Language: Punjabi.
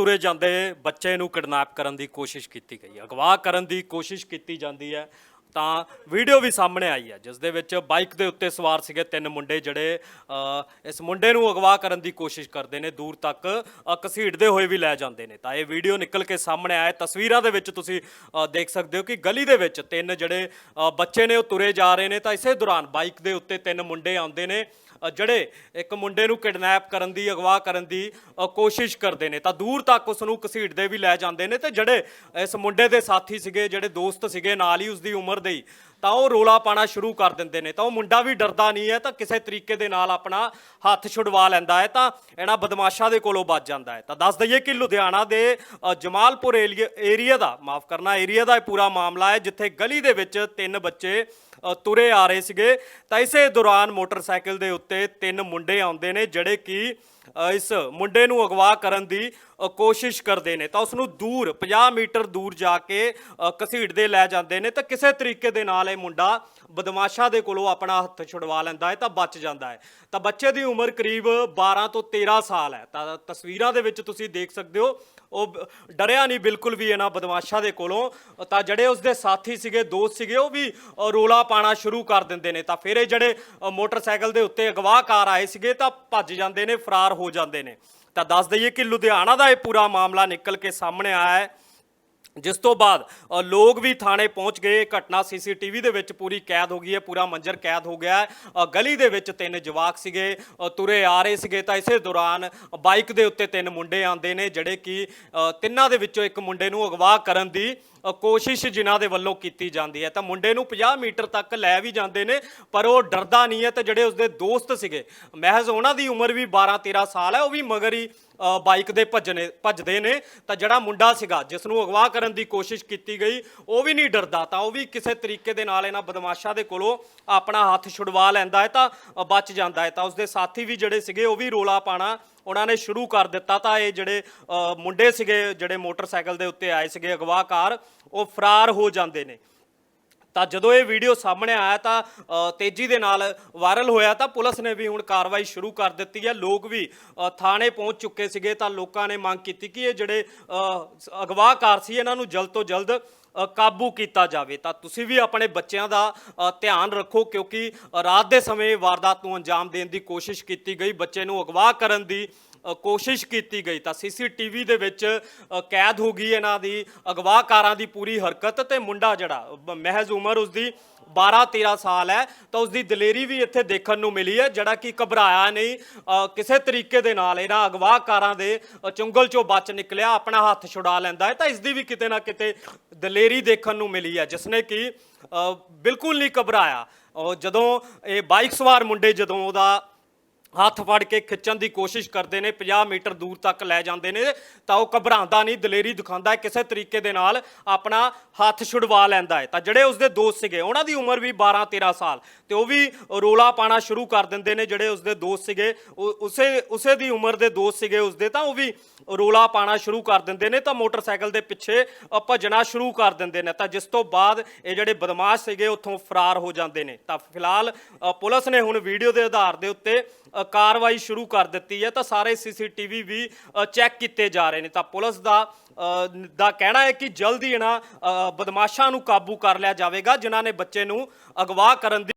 ਤੁਰੇ ਜਾਂਦੇ ਬੱਚੇ ਨੂੰ ਕਿਡਨੈਪ ਕਰਨ ਦੀ ਕੋਸ਼ਿਸ਼ ਕੀਤੀ ਗਈ ਹੈ। ਅਗਵਾ ਕਰਨ ਦੀ ਕੋਸ਼ਿਸ਼ ਕੀਤੀ ਜਾਂਦੀ ਹੈ। ਤਾਂ ਵੀਡੀਓ ਵੀ ਸਾਹਮਣੇ ਆਈ ਹੈ ਜਿਸ ਦੇ ਵਿੱਚ ਬਾਈਕ ਦੇ ਉੱਤੇ ਸਵਾਰ ਸੀਗੇ ਤਿੰਨ ਮੁੰਡੇ ਜਿਹੜੇ ਇਸ ਮੁੰਡੇ ਨੂੰ ਅਗਵਾ ਕਰਨ ਦੀ ਕੋਸ਼ਿਸ਼ ਕਰਦੇ ਨੇ ਦੂਰ ਤੱਕ ਅ, ਘਸੀਟਦੇ ਹੋਏ ਵੀ ਲੈ ਜਾਂਦੇ ਨੇ। ਤਾਂ ਇਹ ਵੀਡੀਓ ਨਿਕਲ ਕੇ ਸਾਹਮਣੇ ਆਇਆ ਤਸਵੀਰਾਂ ਦੇ ਵਿੱਚ ਤੁਸੀਂ ਦੇਖ ਸਕਦੇ ਹੋ ਕਿ ਗਲੀ ਦੇ ਵਿੱਚ ਤਿੰਨ ਜਿਹੜੇ ਬੱਚੇ ਨੇ ਉਹ ਤੁਰੇ ਜਾ ਰਹੇ ਨੇ। ਤਾਂ ਇਸੇ ਦੌਰਾਨ ਬਾਈਕ ਦੇ ਉੱਤੇ ਤਿੰਨ ਮੁੰਡੇ ਆਉਂਦੇ ਨੇ ਜਿਹੜੇ ਇੱਕ ਮੁੰਡੇ ਨੂੰ ਕਿਡਨੈਪ ਕਰਨ ਦੀ ਅਗਵਾ ਕਰਨ ਦੀ ਕੋਸ਼ਿਸ਼ ਕਰਦੇ ਨੇ। ਤਾਂ ਦੂਰ ਤੱਕ ਉਸ ਨੂੰ ਘਸੀਟਦੇ ਵੀ ਲੈ ਜਾਂਦੇ ਨੇ ਤੇ ਜਿਹੜੇ ਇਸ ਮੁੰਡੇ ਦੇ ਸਾਥੀ ਸੀਗੇ ਜਿਹੜੇ ਦੋਸਤ ਸੀਗੇ ਨਾਲ ਹੀ ਉਸ ਦੀ ਉਮਰ ਦੇ ਹੀ ਤਾਂ ਉਹ ਰੋਲਾ ਪਾਣਾ ਸ਼ੁਰੂ ਕਰ ਦਿੰਦੇ ਨੇ। ਤਾਂ ਉਹ ਮੁੰਡਾ ਵੀ ਡਰਦਾ ਨਹੀਂ ਹੈ, ਤਾਂ ਕਿਸੇ ਤਰੀਕੇ ਦੇ ਨਾਲ ਆਪਣਾ ਹੱਥ ਛੁਡਵਾ ਲੈਂਦਾ ਹੈ, ਤਾਂ ਇਹਨਾਂ ਬਦਮਾਸ਼ਾਂ ਦੇ ਕੋਲੋਂ ਬਚ ਜਾਂਦਾ ਹੈ। ਤਾਂ ਦੱਸ ਦਈਏ ਕਿ ਲੁਧਿਆਣਾ ਦੇ ਜਮਾਲਪੁਰ ਏਲੀਆ- ਏਰੀਆ ਦਾ, ਮਾਫ ਕਰਨਾ ਏਰੀਆ ਦਾ ਇਹ ਪੂਰਾ ਮਾਮਲਾ ਹੈ, ਜਿੱਥੇ ਗਲੀ ਦੇ ਵਿੱਚ ਤਿੰਨ ਬੱਚੇ ਤੁਰੇ ਆ ਰਹੇ ਸੀਗੇ। ਤਾਂ ਇਸੇ ਦੌਰਾਨ ਮੋਟਰਸਾਈਕਲ ਦੇ ਉੱਤੇ ਤਿੰਨ ਮੁੰਡੇ ਆਉਂਦੇ ਨੇ ਜਿਹੜੇ ਕਿ ਇਸ ਮੁੰਡੇ ਨੂੰ ਅਗਵਾ ਕਰਨ ਦੀ ਕੋਸ਼ਿਸ਼ ਕਰਦੇ ਨੇ। ਤਾਂ ਉਸ ਨੂੰ ਦੂਰ 50 ਮੀਟਰ ਦੂਰ ਜਾ ਕੇ ਅ, ਘਸੀਟਦੇ ਲੈ ਜਾਂਦੇ ਨੇ। ਤਾਂ ਕਿਸੇ ਤਰੀਕੇ ਦੇ ਨਾਲ ਇਹ ਮੁੰਡਾ ਬਦਮਾਸ਼ਾ ਦੇ ਕੋਲੋਂ ਆਪਣਾ ਹੱਥ ਛੁਡਵਾ ਲੈਂਦਾ ਹੈ ਤਾਂ ਬਚ ਜਾਂਦਾ ਹੈ। ਤਾਂ ਬੱਚੇ ਦੀ ਉਮਰ ਕਰੀਬ 12 ਤੋਂ 13 ਸਾਲ ਹੈ। ਤਾਂ ਤਸਵੀਰਾਂ ਦੇ ਵਿੱਚ ਤੁਸੀਂ ਦੇਖ ਸਕਦੇ ਹੋ ਉਹ ਡਰਿਆ ਨਹੀਂ ਬਿਲਕੁਲ ਵੀ ਇਹਨਾਂ ਬਦਮਾਸ਼ਾ ਦੇ ਕੋਲੋਂ। ਤਾਂ ਜਿਹੜੇ ਉਸਦੇ ਸਾਥੀ ਸੀਗੇ ਦੋਸਤ ਸੀਗੇ ਉਹ ਵੀ ਅ, ਰੋਲਾ ਪਾਣਾ ਸ਼ੁਰੂ ਕਰ ਦਿੰਦੇ ਨੇ। ਤਾਂ ਫਿਰ ਇਹ ਜਿਹੜੇ ਮੋਟਰਸਾਈਕਲ ਦੇ ਉੱਤੇ ਅਗਵਾਕਾਰ ਆਏ ਸੀਗੇ ਤਾਂ ਭੱਜ ਜਾਂਦੇ ਨੇ, ਫਰਾਰ ਹੋ ਜਾਂਦੇ ਨੇ। ਤਾਂ ਦੱਸ ਦਈਏ ਕਿ ਲੁਧਿਆਣਾ ਦਾ ਇਹ ਪੂਰਾ ਮਾਮਲਾ ਨਿਕਲ ਕੇ ਸਾਹਮਣੇ ਆਇਆ ਹੈ। ਜਿਸ ਤੋਂ ਬਾਅਦ ਲੋਕ ਵੀ ਥਾਣੇ ਪਹੁੰਚ ਗਏ। ਇਹ ਘਟਨਾ ਸੀਸੀਟੀਵੀ ਦੇ ਵਿੱਚ ਪੂਰੀ ਕੈਦ ਹੋ ਗਈ ਹੈ, ਪੂਰਾ ਮੰਜ਼ਰ ਕੈਦ ਹੋ ਗਿਆ ਹੈ। ਗਲੀ ਦੇ ਵਿੱਚ ਤਿੰਨ ਜਵਾਕ ਸੀਗੇ ਤੁਰੇ ਆ ਰਹੇ ਸੀਗੇ। ਤਾਂ ਇਸੇ ਦੌਰਾਨ ਬਾਈਕ ਦੇ ਉੱਤੇ ਤਿੰਨ ਮੁੰਡੇ ਆਂਦੇ ਨੇ, ਜਿਹੜੇ ਕਿ ਤਿੰਨਾਂ ਦੇ ਵਿੱਚੋਂ ਇੱਕ ਮੁੰਡੇ ਨੂੰ ਅਗਵਾ ਕਰਨ ਦੀ ਕੋਸ਼ਿਸ਼ ਜਿਨ੍ਹਾਂ ਦੇ ਵੱਲੋਂ ਕੀਤੀ ਜਾਂਦੀ ਹੈ। ਤਾਂ ਮੁੰਡੇ ਨੂੰ 50 ਮੀਟਰ ਤੱਕ ਲੈ ਵੀ ਜਾਂਦੇ ਨੇ, ਪਰ ਉਹ ਡਰਦਾ ਨਹੀਂ ਹੈ ਤੇ ਜਿਹੜੇ ਉਸਦੇ ਦੋਸਤ ਸੀਗੇ, ਮਹਿਜ਼ ਉਹਨਾਂ ਦੀ ਉਮਰ ਵੀ 12 13 ਸਾਲ ਹੈ, ਉਹ ਵੀ ਮਗਰ ਹੀ ਬਾਈਕ ਦੇ ਭੱਜਣੇ ਭੱਜਦੇ ਨੇ। ਤਾਂ ਜਿਹੜਾ ਮੁੰਡਾ ਸੀਗਾ, ਜਿਸ ਨੂੰ ਅਗਵਾ ਕਰਨ ਦੀ ਕੋਸ਼ਿਸ਼ ਕੀਤੀ ਗਈ, ਉਹ ਵੀ ਨਹੀਂ ਡਰਦਾ। ਤਾਂ ਉਹ ਵੀ ਕਿਸੇ ਤਰੀਕੇ ਦੇ ਨਾਲ ਇਹਨਾਂ ਬਦਮਾਸ਼ਾਂ ਦੇ ਕੋਲੋਂ ਆਪਣਾ ਹੱਥ ਛੁਡਵਾ ਲੈਂਦਾ ਹੈ ਤਾਂ ਬਚ ਜਾਂਦਾ ਹੈ। ਤਾਂ ਉਸਦੇ ਸਾਥੀ ਵੀ ਜਿਹੜੇ ਸੀਗੇ, ਉਹ ਵੀ ਰੋਲਾ ਪਾਣਾ ਉਹਨਾਂ ਨੇ ਸ਼ੁਰੂ ਕਰ ਦਿੱਤਾ ਤਾਂ ਇਹ ਜਿਹੜੇ ਅ, ਮੁੰਡੇ ਸੀਗੇ ਜਿਹੜੇ ਮੋਟਰਸਾਈਕਲ ਦੇ ਉੱਤੇ ਆਏ ਸੀਗੇ ਅਗਵਾਕਾਰ ਉਹ ਫਰਾਰ ਹੋ ਜਾਂਦੇ ਨੇ। ਤਾਂ ਜਦੋਂ ਇਹ ਵੀਡੀਓ ਸਾਹਮਣੇ ਆਇਆ ਤਾਂ ਅ, ਤੇਜ਼ੀ ਦੇ ਨਾਲ ਵਾਇਰਲ ਹੋਇਆ ਤਾਂ ਪੁਲਿਸ ਨੇ ਵੀ ਹੁਣ ਕਾਰਵਾਈ ਸ਼ੁਰੂ ਕਰ ਦਿੱਤੀ ਹੈ। ਲੋਕ ਵੀ ਅ, ਥਾਣੇ ਪਹੁੰਚ ਚੁੱਕੇ ਸੀਗੇ ਤਾਂ ਲੋਕਾਂ ਨੇ ਮੰਗ ਕੀਤੀ ਕਿ ਇਹ ਜਿਹੜੇ ਅ, ਅਗਵਾਕਾਰ ਸੀ ਇਹਨਾਂ ਨੂੰ ਜਲਦ ਤੋਂ ਜਲਦ ਅ, ਕਾਬੂ ਕੀਤਾ ਜਾਵੇ। ਤਾਂ ਤੁਸੀਂ ਵੀ ਆਪਣੇ ਬੱਚਿਆਂ ਦਾ ਅ, ਧਿਆਨ ਰੱਖੋ ਕਿਉਂਕਿ ਰਾਤ ਦੇ ਸਮੇਂ ਵਾਰਦਾਤ ਨੂੰ ਅੰਜਾਮ ਦੇਣ ਦੀ ਕੋਸ਼ਿਸ਼ ਕੀਤੀ ਗਈ। ਬੱਚੇ ਨੂੰ ਅਗਵਾ ਕਰਨ ਦੀ ਅ, ਕੋਸ਼ਿਸ਼ ਕੀਤੀ ਗਈ ਤਾਂ ਸੀਸੀਟੀਵੀ ਦੇ ਵਿੱਚ ਅ, ਕੈਦ ਹੋ ਗਈ ਇਹਨਾਂ ਦੀ ਅਗਵਾਕਾਰਾਂ ਦੀ ਪੂਰੀ ਹਰਕਤ ਤੇ ਮੁੰਡਾ ਜਿਹੜਾ ਬ- ਮਹਿਜ਼ ਉਮਰ ਉਸਦੀ 12 13 ਸਾਲ ਹੈ ਤਾਂ ਉਸਦੀ ਦਲੇਰੀ ਵੀ ਇੱਥੇ ਦੇਖਣ ਨੂੰ ਮਿਲੀ ਹੈ ਜਿਹੜਾ ਕਿ ਘਬਰਾਇਆ ਨਹੀਂ ਅ, ਕਿਸੇ ਤਰੀਕੇ ਦੇ ਨਾਲ ਇਹਨਾਂ ਅਗਵਾਕਾਰਾਂ ਦੇ ਅ, ਚੁੰਗਲ ਚੋਂ ਬਚ ਨਿਕਲਿਆ ਆਪਣਾ ਹੱਥ ਛੁਡਾ ਲੈਂਦਾ ਹੈ ਤਾਂ ਇਸ ਦੀ ਵੀ ਕਿਤੇ ਨਾ ਕਿਤੇ ਦਲੇਰੀ ਦੇਖਣ ਨੂੰ ਮਿਲੀ ਹੈ ਜਿਸ ਨੇ ਕਿ ਅ, ਬਿਲਕੁਲ ਨਹੀਂ ਘਬਰਾਇਆ। ਉਹ ਜਦੋਂ ਇਹ ਬਾਈਕ ਸਵਾਰ ਮੁੰਡੇ ਜਦੋਂ ਉਹਦਾ ਹੱਥ ਫੜ ਕੇ ਖਿੱਚਣ ਦੀ ਕੋਸ਼ਿਸ਼ ਕਰਦੇ ਨੇ 50 ਮੀਟਰ ਦੂਰ ਤੱਕ ਲੈ ਜਾਂਦੇ ਨੇ ਤਾਂ ਉਹ ਘਬਰਾਉਂਦਾ ਨਹੀਂ ਦਲੇਰੀ ਦਿਖਾਉਂਦਾ ਹੈ ਕਿਸੇ ਤਰੀਕੇ ਦੇ ਨਾਲ ਆਪਣਾ ਹੱਥ ਛੁਡਵਾ ਲੈਂਦਾ ਹੈ। ਤਾਂ ਜਿਹੜੇ ਉਸਦੇ ਦੋਸਤ ਸੀਗੇ ਉਹਨਾਂ ਦੀ ਉਮਰ ਵੀ 12 13 ਸਾਲ ਤੇ ਉਹ ਵੀ ਰੋਲਾ ਪਾਣਾ ਸ਼ੁਰੂ ਕਰ ਦਿੰਦੇ ਨੇ ਜਿਹੜੇ ਉਸਦੇ ਦੋਸਤ ਸੀਗੇ। ਉਹ- ਉਸੇ ਉਸੇ ਦੀ ਉਮਰ ਦੇ ਦੋਸਤ ਸੀਗੇ ਉਸਦੇ ਤਾਂ ਉਹ ਵੀ ਰੋਲਾ ਪਾਣਾ ਸ਼ੁਰੂ ਕਰ ਦਿੰਦੇ ਨੇ ਤਾਂ ਮੋਟਰਸਾਈਕਲ ਦੇ ਪਿੱਛੇ ਅ, ਭੱਜਣਾ ਸ਼ੁਰੂ ਕਰ ਦਿੰਦੇ ਨੇ। ਤਾਂ ਜਿਸ ਤੋਂ ਬਾਅਦ ਇਹ ਜਿਹੜੇ ਬਦਮਾਸ਼ ਸੀਗੇ ਉੱਥੋਂ ਫਰਾਰ ਹੋ ਜਾਂਦੇ ਨੇ। ਤਾਂ ਫਿਲਹਾਲ ਪੁਲਿਸ ਨੇ ਹੁਣ ਵੀਡੀਓ ਦੇ ਆਧਾਰ ਦੇ ਉੱਤੇ ਕਾਰਵਾਈ ਸ਼ੁਰੂ ਕਰ ਦਿੱਤੀ ਹੈ ਤਾਂ ਸਾਰੇ ਸੀਸੀਟੀਵੀ ਵੀ ਚੈੱਕ ਕੀਤੇ ਜਾ ਰਹੇ ਨੇ। ਤਾਂ ਪੁਲਿਸ ਦਾ ਦਾ ਕਹਿਣਾ ਹੈ ਕਿ ਜਲਦੀ ਇਹਨਾਂ ਬਦਮਾਸ਼ਾਂ ਨੂੰ ਕਾਬੂ ਕਰ ਲਿਆ ਜਾਵੇਗਾ, ਜਿਨ੍ਹਾਂ ਨੇ ਬੱਚੇ ਨੂੰ ਅਗਵਾ ਕਰਨ ਦੀ